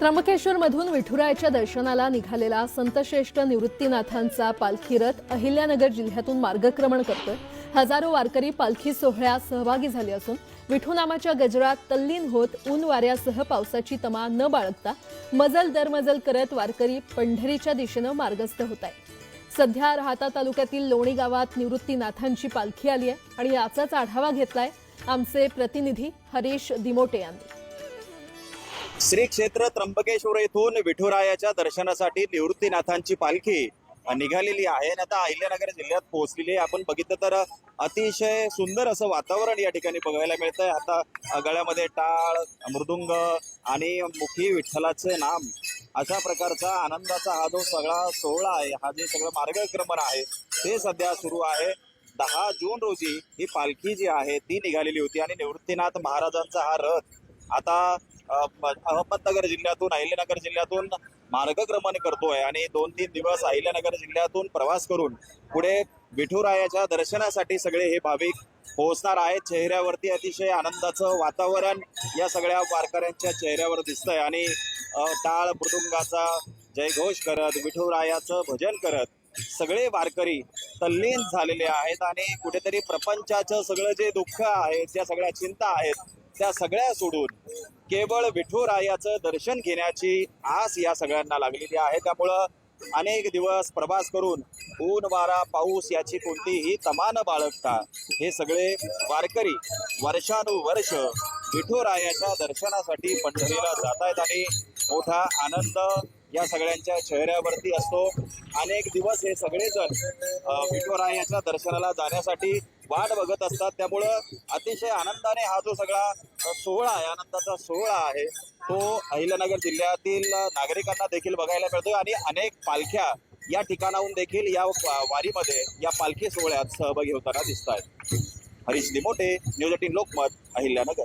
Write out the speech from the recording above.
त्र्यंबकेश्वरमधून विठुरायाच्या दर्शनाला निघालेला संतश्रेष्ठ निवृत्तीनाथांचा पालखी रथ अहिल्यानगर जिल्ह्यातून मार्गक्रमण करतोय. हजारो वारकरी पालखी सोहळ्यात सहभागी झाले असून विठुनामाच्या गजरात तल्लीन होत ऊन वाऱ्यासह पावसाची तमा न बाळगता मजल दरमजल करत वारकरी पंढरीच्या दिशेनं मार्गस्थ होत आहे सध्या राहता तालुक्यातील लोणी गावात निवृत्तीनाथांची पालखी आली आहे आणि याचाच आढावा घेतलाय आमचे प्रतिनिधी हरीश दिमोटे यांनी. श्री क्षेत्र त्र्यंबकेश्वर येथून विठुरायाच्या दर्शनासाठी निवृत्तीनाथांची पालखी निघालेली आहे. आणि आता अहिल्यानगर जिल्ह्यात पोहोचलेली आहे. आपण बघितलं तर अतिशय सुंदर असं वातावरण या ठिकाणी बघायला मिळतं आहे आता गळ्यामध्ये टाळ मृदुंग आणि मुखी विठ्ठलाचे नाम अशा प्रकारचा आनंदाचा हा जो सगळा सोहळा आहे हा जे सगळं मार्गक्रमण आहे ते सध्या सुरू आहे. दहा जून रोजी ही पालखी जी आहे ती निघालेली होती आणि निवृत्तीनाथ महाराजांचा हा रथ आता अहमदनगर जिल्ह्यातून अहिल्यानगर जिल्ह्यातून मार्गक्रमण करतोय आणि दोन तीन दिवस अहिल्यानगर जिल्ह्यातून प्रवास करून पुढे विठुरायाच्या दर्शनासाठी सगळे हे भाविक पोहोचणार आहेत. चेहऱ्यावरती अतिशय आनंदाचं वातावरण या सगळ्या वारकऱ्यांच्या चेहऱ्यावर दिसतंय आणि टाळ मृदुंगाचा जयघोष करत विठुरायाचं भजन करत सगळे वारकरी तल्लीन झालेले आहेत आणि कुठेतरी प्रपंचाचं सगळं जे दुःख आहे ज्या सगळ्या चिंता आहेत त्या सगळ्या सोडून केवळ विठुरायाचं दर्शन घेण्याची आस या सगळ्यांना लागलेली आहे. त्यामुळं अनेक दिवस प्रवास करून ऊन वारा पाऊस याची कोणतीही तमा न बाळगता हे सगळे वारकरी वर्षानुवर्ष विठुरायाच्या दर्शनासाठी पंढरीला जात आहेत आणि मोठा आनंद या सगळ्यांच्या चेहऱ्यावरती असतो. अनेक दिवस हे सगळेजण विठुरायाच्या दर्शनाला जाण्यासाठी वाट बघत असतात. त्यामुळं अतिशय आनंदाने हा जो सगळा सोहळा आहे आनंदाचा सोहळा आहे. तो अहिल्यानगर जिल्ह्यातील नागरिकांना देखील बघायला मिळतोय आणि अनेक पालख्या या ठिकाणाहून देखील या वा- वारीमध्ये या पालखी सोहळ्यात सहभागी होताना दिसत आहेत हरीश दिमोटे न्यूज एटीन लोकमत अहिल्यानगर.